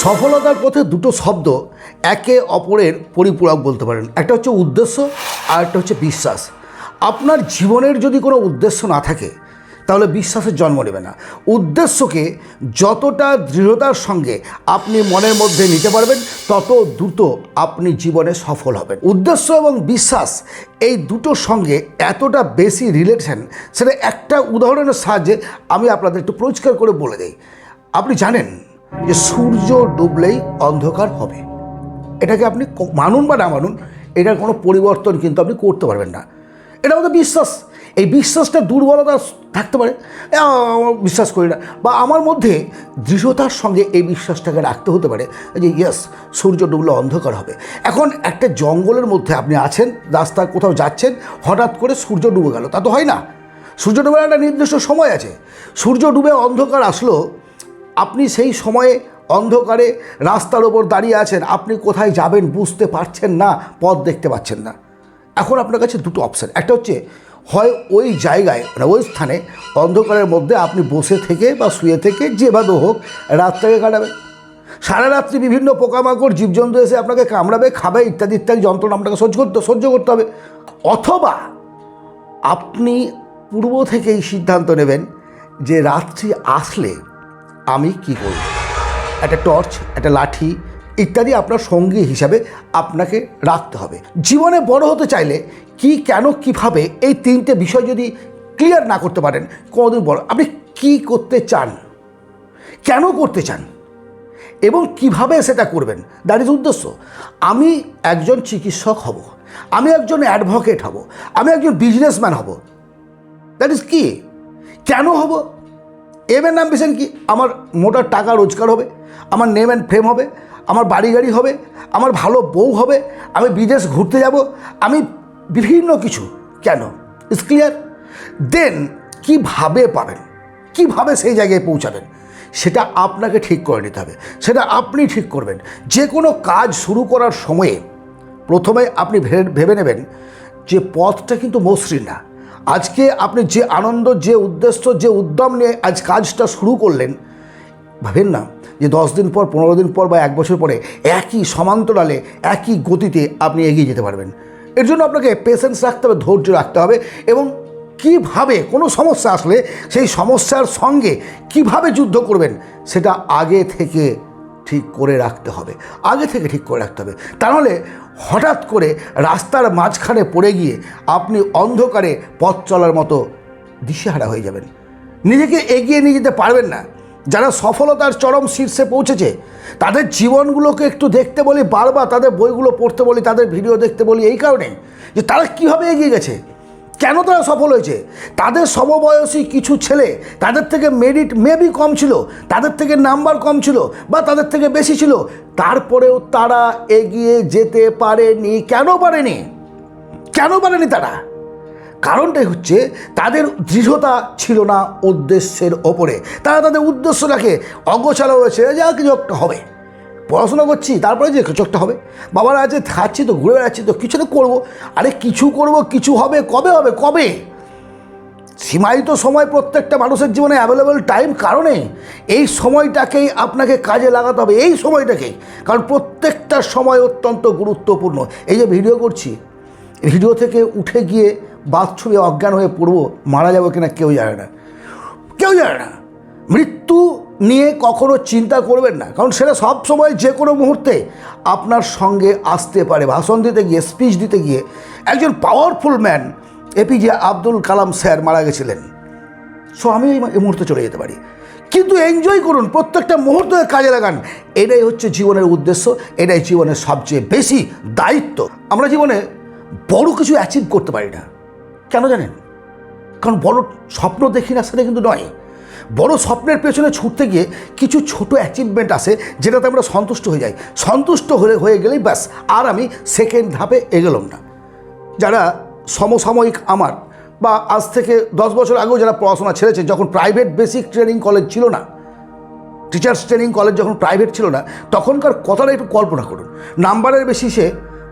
সফলতার পথে দুটো শব্দ একে অপরের পরিপূরক বলতে পারেন। একটা হচ্ছে উদ্দেশ্য, আর একটা হচ্ছে বিশ্বাস। আপনার জীবনের যদি কোনো উদ্দেশ্য না থাকে, তাহলে বিশ্বাসের জন্ম নেবে না। উদ্দেশ্যকে যতটা দৃঢ়তার সঙ্গে আপনি মনের মধ্যে নিতে পারবেন, তত দ্রুত আপনি জীবনে সফল হবেন। উদ্দেশ্য এবং বিশ্বাস এই দুটোর সঙ্গে এতটা বেশি রিলেশন সেটা একটা উদাহরণের সাহায্যে আমি আপনাদের একটু পরিষ্কার করে বলে দিই। আপনি জানেন যে সূর্য ডুবলেই অন্ধকার হবে। এটাকে আপনি মানুন বা না মানুন, এটার কোনো পরিবর্তন কিন্তু আপনি করতে পারবেন না। এটা আমাদের বিশ্বাস। এই বিশ্বাসটা দুর্বলতা থাকতে পারে। বিশ্বাস করি না। বা আমার মধ্যে দৃঢ়তার সঙ্গে এই বিশ্বাসটাকে রাখতে হতে পারে যে ইয়েস সূর্য ডুবলে অন্ধকার হবে। এখন একটা জঙ্গলের মধ্যে আপনি আছেন রাস্তায় কোথাও যাচ্ছেন, হঠাৎ করে সূর্য ডুবে গেল। তা তো হয় না। সূর্য ডুবে একটা নির্দিষ্ট সময় আছে। সূর্য ডুবে অন্ধকার আসলো আপনি সেই সময়ে অন্ধকারে রাস্তার ওপর দাঁড়িয়ে আছেন, আপনি কোথায় যাবেন বুঝতে পারছেন না, পথ দেখতে পাচ্ছেন না। এখন আপনার কাছে দুটো অপশান একটা হচ্ছে, হয় ওই জায়গায় মানে ওই স্থানে অন্ধকারের মধ্যে আপনি বসে থেকে বা শুয়ে থেকে যেভাবে হোক রাতটাকে কাটাবেন। সারা রাত্রি বিভিন্ন পোকামাকড়, জীবজন্তু এসে আপনাকে কামড়াবে, খাবে, ইত্যাদি ইত্যাদি যন্ত্রণা আপনাকে সহ্য করতে সহ্য করতে হবে। অথবা আপনি পূর্ব থেকেই সিদ্ধান্ত নেবেন যে রাত্রি আসলে আমি কি করব? একটা টর্চ, একটা লাঠি ইত্যাদি আপনার সঙ্গী হিসাবে আপনাকে রাখতে হবে। জীবনে বড় হতে চাইলে কি, কেন, কীভাবে এই তিনটে বিষয় যদি ক্লিয়ার না করতে পারেন, কোনোদিন বড়, আপনি কি করতে চান? কেন করতে চান? এবং কীভাবে সেটা করবেন? দ্যাট ইজ উদ্দেশ্য। আমি একজন চিকিৎসক হব। আমি একজন অ্যাডভোকেট হব। আমি একজন বিজনেসম্যান হব। দ্যাট ইজ কি কেন হব? এম এর অ্যাম্বিশন কি? আমার মোটা টাকা রোজগার হবে, আমার নেম অ্যান্ড ফ্রেম হবে, আমার বাড়ি গাড়ি হবে, আমার ভালো বউ হবে, আমি বিদেশ ঘুরতে যাব, আমি বিভিন্ন কিছু। কেন? ইস ক্লিয়ার দেন কীভাবে পাবেন কীভাবে সেই জায়গায় পৌঁছাবেন? সেটা আপনাকে ঠিক করে নিতে হবে। সেটা আপনি ঠিক করবেন। যে কোনো কাজ শুরু করার সময়ে প্রথমে আপনি ভেবে নেবেন যে পথটা কিন্তু মসৃণ না। আজকে আপনি যে আনন্দ, যে উদ্দেশ্য, যে উদ্যম নিয়ে আজ কাজটা শুরু করলেন, ভাবেন না যে দশ দিন পর, পনেরো দিন পর বা এক বছর পরে একই সমান্তরালে, একই গতিতে আপনি এগিয়ে যেতে পারবেন। এর জন্য আপনাকে পেশেন্স রাখতে হবে, ধৈর্য রাখতে হবে এবং কীভাবে, কোনো সমস্যা আসলে সেই সমস্যার সঙ্গে কীভাবে যুদ্ধ করবেন, সেটা আগে থেকে ঠিক করে রাখতে হবে, আগে থেকে ঠিক করে রাখতে হবে। তাহলে হঠাৎ করে রাস্তার মাঝখানে পড়ে গিয়ে আপনি অন্ধকারে পথ চলার মতো দিশেহারা হয়ে যাবেন। নিজেকে এগিয়ে নিয়ে যেতে পারবেন না। যারা সফলতার চরম শীর্ষে পৌঁছেছে, তাদের জীবনগুলোকে একটু দেখতে বলি, বারবার তাদের বইগুলো পড়তে বলি, তাদের ভিডিও দেখতে বলি, এই কারণেই যে তারা কীভাবে এগিয়ে গেছে। কেন তারা সফল হয়েছে? তাদের সমবয়সী কিছু ছেলে তাদের থেকে মেরিট মেবি কম ছিল, তাদের থেকে নাম্বার কম ছিল বা তাদের থেকে বেশি ছিল, তারপরেও তারা এগিয়ে যেতে পারেনি। কেন পারেনি? কেন পারেনি তারা? কারণটাই হচ্ছে তাদের দৃঢ়তা ছিল না উদ্দেশ্যের ওপরে। তারা তাদের উদ্দেশ্যটাকে অগোছালো হয়েছে যা কিছু একটা হবে। পড়াশোনা করছি, তারপরে যে কিছু একটা হবে। বাবারা আছে, খাচ্ছি তো, ঘুরে বেড়াচ্ছি তো, কিছু তো করব। আরে কিছু করব, কিছু হবে, কবে হবে, কবে? সীমায়িত সময় প্রত্যেকটা মানুষের জীবনে অ্যাভেলেবল টাইম কারণে এই সময়টাকেই আপনাকে কাজে লাগাতে হবে, এই সময়টাকেই কারণ প্রত্যেকটা সময় অত্যন্ত গুরুত্বপূর্ণ। এই যে ভিডিও করছি ভিডিও থেকে উঠে গিয়ে বাথরুমে অজ্ঞান হয়ে পড়ব, মারা যাব কিনা কেউ জানে না। কেউ জানে না। মৃত্যু নিয়ে কখনো চিন্তা করবেন না। কারণ সেটা সব সময় যে কোনো মুহূর্তে আপনার সঙ্গে আসতে পারে। ভাষণ দিতে গিয়ে স্পিচ দিতে গিয়ে একজন powerful man A P J Abdul Kalam sir মারা গেছিলেন। সো আমি এই মুহূর্তে চলে যেতে পারি। কিন্তু এনজয় করুন, প্রত্যেকটা মুহূর্তে কাজে লাগান। এটাই হচ্ছে জীবনের উদ্দেশ্য, এটাই জীবনের সবচেয়ে বেশি দায়িত্ব। আমরা জীবনে বড় কিছু অ্যাচিভ করতে পারি না। কেন জানেন? কারণ বড় স্বপ্ন দেখি না সেটা কিন্তু নয়। বড় স্বপ্নের পেছনে ছুটতে গিয়ে কিছু ছোট অ্যাচিভমেন্ট আসে যেটাতে আমরা সন্তুষ্ট হয়ে যাই। সন্তুষ্ট হয়ে হয়ে গেলেই ব্যাস, আর আমি সেকেন্ড ধাপে এগোলাম না। যারা সমসাময়িক আমার বা আজ থেকে দশ বছর আগেও যারা পড়াশোনা ছেড়েছে যখন প্রাইভেট বেসিক ট্রেনিং কলেজ ছিল না টিচার্স ট্রেনিং কলেজ যখন প্রাইভেট ছিল না, তখনকার কথাটা একটু কল্পনা করুন। নাম্বারের বেসিসে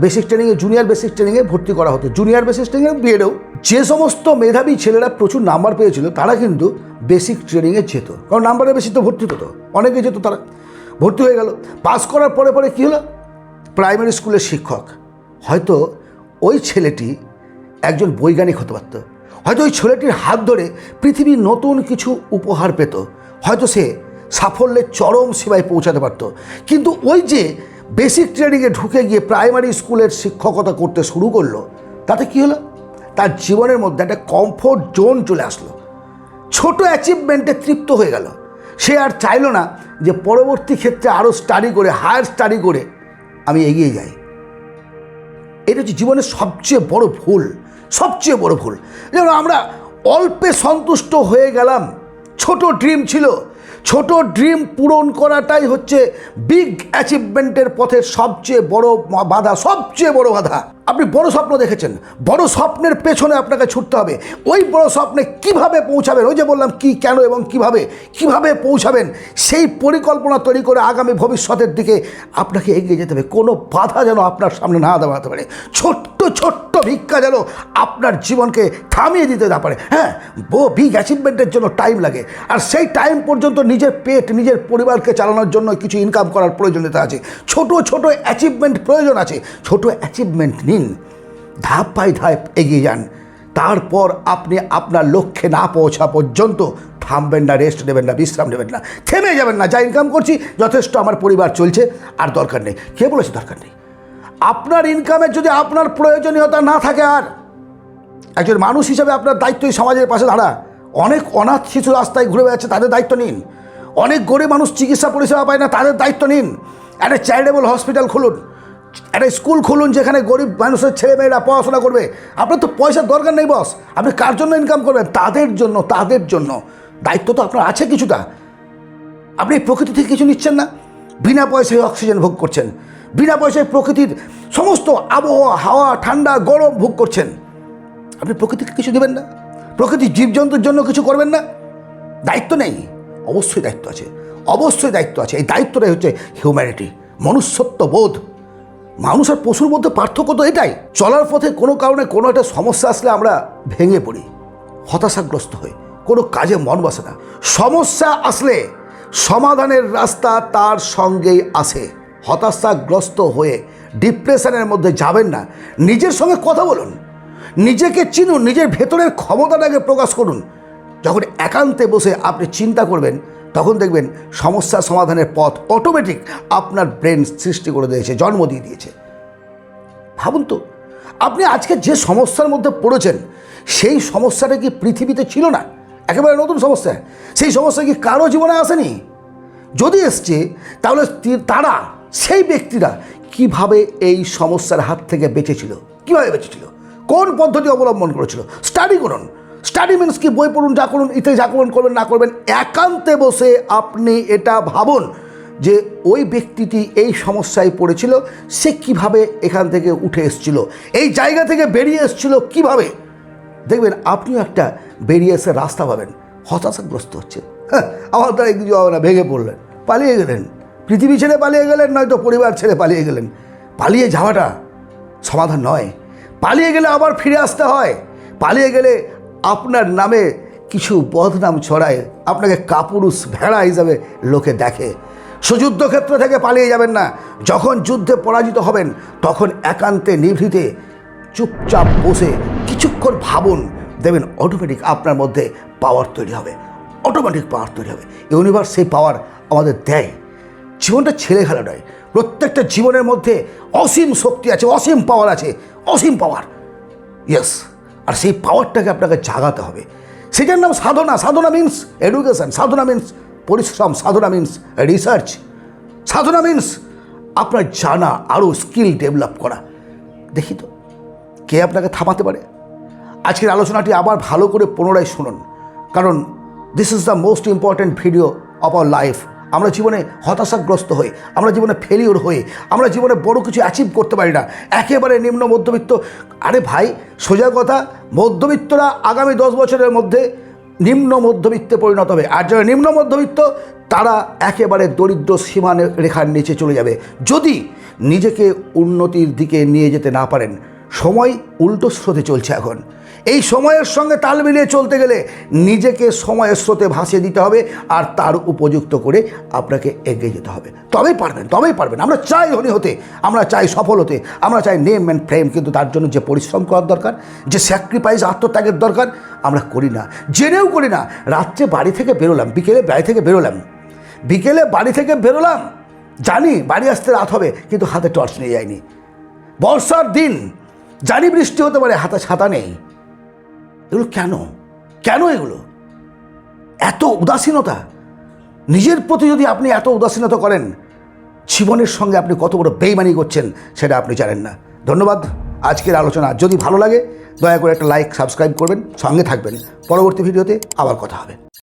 বেসিক ট্রেনিংয়ে জুনিয়র বেসিক ট্রেনিংয়ে ভর্তি করা হতো। জুনিয়র বেসিক ট্রেনিংয়ে বিএডও যে সমস্ত মেধাবী ছেলেরা প্রচুর নাম্বার পেয়েছিল, তারা কিন্তু বেসিক ট্রেনিংয়ে যেত। কারণ নাম্বারে বেশি তো ভর্তি হতো। অনেকে যেত, তারা ভর্তি হয়ে গেল। পাস করার পরে পরে কী হলো? প্রাইমারি স্কুলের শিক্ষক। হয়তো ওই ছেলেটি একজন বৈজ্ঞানিক হতে পারত। হয়তো ওই ছেলেটির হাত ধরে পৃথিবী নতুন কিছু উপহার পেত। হয়তো সে সাফল্যের চরম সীমায় পৌঁছাতে পারত। কিন্তু ওই যে বেসিক ট্রেনিংয়ে ঢুকে গিয়ে প্রাইমারি স্কুলের শিক্ষকতা করতে শুরু করল। তাতে কী হলো? তার জীবনের মধ্যে একটা কমফোর্ট জোন চলে আসলো। ছোট অ্যাচিভমেন্টে তৃপ্ত হয়ে গেল। সে আর চাইলো না যে পরবর্তী ক্ষেত্রে আরও স্টাডি করে হায়ার স্টাডি করে আমি এগিয়ে যাই। এটা হচ্ছে জীবনের সবচেয়ে বড় ভুল, সবচেয়ে বড় ভুল। যেমন আমরা অল্পে সন্তুষ্ট হয়ে গেলাম। ছোট ড্রিম ছিল ছোট ড্রিম পূরণ করাটাই হচ্ছে বিগ অ্যাচিভমেন্টের পথের সবচেয়ে বড় বাধা, সবচেয়ে বড় বাধা। আপনি বড় স্বপ্ন দেখেছেন। বড় স্বপ্নের পেছনে আপনাকে ছুটতে হবে। ওই বড় স্বপ্নে কীভাবে পৌঁছাবেন? ওই যে বললাম, কি, কেন এবং কীভাবে কীভাবে পৌঁছাবেন? সেই পরিকল্পনা তৈরি করে আগামী ভবিষ্যতের দিকে আপনাকে এগিয়ে যেতে হবে। কোনো বাধা যেন আপনার সামনে না দাঁড়াতে পারে। ছোট্ট ছোট্ট ভিক্ষা যেন আপনার জীবনকে থামিয়ে দিতে না পারে। হ্যাঁ বিগ অ্যাচিভমেন্টের জন্য টাইম লাগে। আর সেই টাইম পর্যন্ত নিজের পেট, নিজের পরিবারকে চালানোর জন্য কিছু ইনকাম করার প্রয়োজনীয়তা আছে। ছোট ছোট অ্যাচিভমেন্ট প্রয়োজন আছে। ছোট অ্যাচিভমেন্ট নিন। ধাপ পাই ধাপ এগিয়ে যান। তারপর আপনি আপনার লক্ষ্যে না পৌঁছা পর্যন্ত থামবেন না রেস্ট নেবেন না, বিশ্রাম নেবেন না। থেমে যাবেন না। যা ইনকাম করছি, যথেষ্ট আমার পরিবার চলছে। আর দরকার নেই। কে বলেছে দরকার নেই? আপনার ইনকামের যদি আপনার প্রয়োজনীয়তা না থাকে আর, একজন মানুষ হিসাবে আপনার দায়িত্বই সমাজের পাশে দাঁড়া অনেক অনাথ শিশু রাস্তায় ঘুরে বেড়াচ্ছে, তাদের দায়িত্ব নিন। অনেক গরিব মানুষ চিকিৎসা পরিষেবা পায় না, তাদের দায়িত্ব নিন। একটা চ্যারিটেবল হসপিটাল খুলুন, একটা স্কুল খুলুন যেখানে গরিব মানুষের ছেলেমেয়েরা পড়াশোনা করবে। আপনার তো পয়সার দরকার নেই বস আপনি কার জন্য ইনকাম করবেন? তাদের জন্য তাদের জন্য। দায়িত্ব তো আপনার আছে কিছুটা। আপনি প্রকৃতি থেকে কিছু নিচ্ছেন না? বিনা পয়সায় অক্সিজেন ভোগ করছেন। বিনা পয়সায় প্রকৃতির সমস্ত আবহাওয়া, হাওয়া, ঠান্ডা, গরম ভোগ করছেন। আপনি প্রকৃতিকে কিছু দেবেন না? প্রকৃতির জীবজন্তুর জন্য কিছু করবেন না? দায়িত্ব নেই। অবশ্যই দায়িত্ব আছে। অবশ্যই দায়িত্ব আছে। এই দায়িত্বটাই হচ্ছে হিউম্যানিটি মনুষ্যত্ব বোধ। মানুষ আর পশুর মধ্যে পার্থক্য তো এটাই। চলার পথে কোনো কারণে কোনো একটা সমস্যা আসলে আমরা ভেঙে পড়ি, হতাশাগ্রস্ত হই। কোনো কাজে মন বসে না। সমস্যা আসলে সমাধানের রাস্তা তার সঙ্গেই আসে হতাশাগ্রস্ত হয়ে ডিপ্রেশনের মধ্যে যাবেন না। নিজের সঙ্গে কথা বলুন। নিজেকে চিনুন। নিজের ভেতরের ক্ষমতাটাকে প্রকাশ করুন। যখন একান্তে বসে আপনি চিন্তা করবেন, তখন দেখবেন সমস্যা সমাধানের পথ অটোমেটিক আপনার ব্রেন সৃষ্টি করে দিয়েছে, জন্ম দিয়ে দিয়েছে। ভাবুন তো, আপনি আজকে যে সমস্যার মধ্যে পড়েছেন, সেই সমস্যাটা কি পৃথিবীতে ছিল না? একেবারে নতুন সমস্যা। সেই সমস্যা কি কারও জীবনে আসেনি? যদি এসছে, তাহলে তারা সেই ব্যক্তিরা কীভাবে এই সমস্যার হাত থেকে বেঁচেছিল? কীভাবে বেঁচেছিল? কোন পদ্ধতি অবলম্বন করেছিল? স্টাডি করুন। স্টাডি মিনস কি? বই পড়ুন, যা করুন, ইতে যা করুন, করবেন, না করবেন, একান্তে বসে আপনি এটা ভাবুন যে ওই ব্যক্তিটি এই সমস্যায় পড়েছিল, সে কীভাবে এখান থেকে উঠে এসেছিল? এই জায়গা থেকে বেরিয়ে এসেছিল কীভাবে? দেখবেন, আপনিও একটা বেরিয়ে এসে রাস্তা পাবেন। হতাশাগ্রস্ত হচ্ছে হ্যাঁ আমার কিছু হবে না ভেঙে পড়লেন, পালিয়ে গেলেন। পৃথিবী ছেড়ে পালিয়ে গেলেন, নয়তো পরিবার ছেড়ে পালিয়ে গেলেন। পালিয়ে যাওয়াটা সমাধান নয়। পালিয়ে গেলে আবার ফিরে আসতে হয়। পালিয়ে গেলে আপনার নামে কিছু বদনাম ছড়ায়, আপনাকে কাপুরুষ ভেড়া হিসাবে লোকে দেখে। সুযুদ্ধ ক্ষেত্র থেকে পালিয়ে যাবেন না। যখন যুদ্ধে পরাজিত হবেন, তখন একান্তে নিভৃতে চুপচাপ বসে কিছুক্ষণ ভাবুন দেবেন অটোমেটিক আপনার মধ্যে পাওয়ার তৈরি হবে। অটোমেটিক পাওয়ার তৈরি হবে। ইউনিভার্স সেই পাওয়ার আমাদের দেয়। জীবনটা ছেলে খেলা নয়। প্রত্যেকটা জীবনের মধ্যে অসীম শক্তি আছে, অসীম পাওয়ার আছে, অসীম পাওয়ার ইয়েস আর সেই পাওয়ারটাকে আপনাকে জাগাতে হবে। সেটার নাম সাধনা। সাধনা মিন্স এডুকেশন সাধনা মিন্স পরিশ্রম, সাধনা মিন্স রিসার্চ সাধনা মিন্স আপনার জানা, আরও স্কিল ডেভেলপ করা। দেখি তো, কে আপনাকে থামাতে পারে? আজকের আলোচনাটি আবার ভালো করে পুনরায় শুনুন। কারণ this is the most important video of our life আমরা জীবনে হতাশাগ্রস্ত হই, আমরা জীবনে ফেলিওর হই, আমরা জীবনে বড় কিছু অ্যাচিভ করতে পারি না। একেবারে নিম্ন মধ্যবিত্ত। আরে ভাই, সোজা কথা, মধ্যবিত্তরা আগামী দশ বছরের মধ্যে নিম্ন মধ্যবিত্তে পরিণত হবে। আর যারা নিম্ন মধ্যবিত্ত, তারা একেবারে দরিদ্র সীমা রেখার নিচে চলে যাবে। যদি নিজেকে উন্নতির দিকে নিয়ে যেতে না পারেন, সময় উল্টো স্রোতে চলছে এখন। এই সময়ের সঙ্গে তাল মিলিয়ে চলতে গেলে নিজেকে সময়ের স্রোতে ভাসিয়ে দিতে হবে আর তার উপযুক্ত করে আপনাকে এগিয়ে যেতে হবে। তবেই পারবেন তবেই পারবেন। আমরা চাই ধনী হতে, আমরা চাই সফল হতে, আমরা চাই নেম অ্যান্ড ফ্রেম কিন্তু তার জন্য যে পরিশ্রম করার দরকার, যে স্যাক্রিফাইস আত্মত্যাগের দরকার, আমরা করি না। জেনেও করি না, রাত্রে বাড়ি থেকে বেরোলাম, বিকেলে বাড়ি থেকে বেরোলাম। বিকেলে বাড়ি থেকে বেরোলাম, জানি বাড়ি আসতে রাত হবে, কিন্তু হাতে টর্চ নিয়ে যায়নি বর্ষার দিন, জানি বৃষ্টি হতে পারে, হাতে ছাতা নেই। এগুলো কেন? কেন এগুলো? এত উদাসীনতা? নিজের প্রতি যদি আপনি এত উদাসীনতা করেন, জীবনের সঙ্গে আপনি কত বড় বেইমানি করছেন সেটা আপনি জানেন না। ধন্যবাদ। আজকের আলোচনা যদি ভালো লাগে, দয়া করে একটা লাইক সাবস্ক্রাইব করবেন, সঙ্গে থাকবেন। পরবর্তী ভিডিওতে আবার কথা হবে।